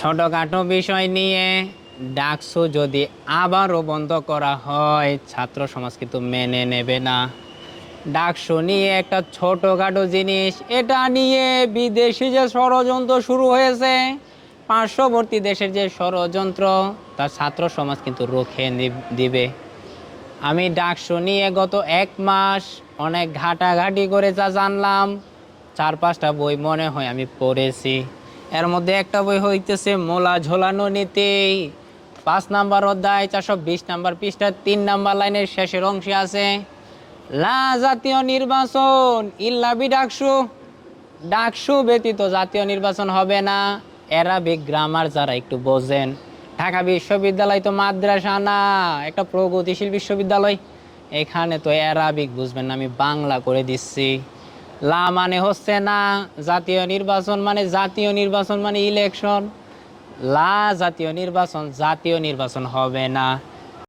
ছোটোখাটো বিষয় নিয়ে ডাকসু যদি আবারও বন্ধ করা হয়, ছাত্র সমাজ কিন্তু মেনে নেবে না। ডাকসু নিয়ে একটা ছোটোখাটো জিনিস, এটা নিয়ে বিদেশি যে ষড়যন্ত্র শুরু হয়েছে, পার্শ্ববর্তী দেশের যে ষড়যন্ত্র তার ছাত্র সমাজ কিন্তু রুখে দিবে। আমি ডাকসু নিয়ে গত এক মাস অনেক ঘাটাঘাটি করে যা জানলাম, চার পাঁচটা বই মনে হয় আমি পড়েছি। এর মধ্যে একটা বই হইতেছে, মোলা ঝোলানো নীতি পাঁচ নাম্বার অধ্যায়, চারশো বিশ নাম্বার পৃষ্ঠার তিন নাম্বার লাইনের শেষের অংশে আছে, লা জাতীয় নির্বাচন ইল্লাবি ডাকসু ডাকসু ব্যতীত জাতীয় নির্বাচন হবে না। অ্যারাবিক গ্রামার যারা একটু বোঝেন, ঢাকা বিশ্ববিদ্যালয় তো মাদ্রাসা না, একটা প্রগতিশীল বিশ্ববিদ্যালয়। এখানে তো অ্যারাবিক বুঝবেন না, আমি বাংলা করে দিচ্ছি। লা মানে হচ্ছে না, জাতীয় নির্বাচন মানে জাতীয় নির্বাচন মানে ইলেকশন লা জাতীয় নির্বাচন জাতীয় নির্বাচন হবে না।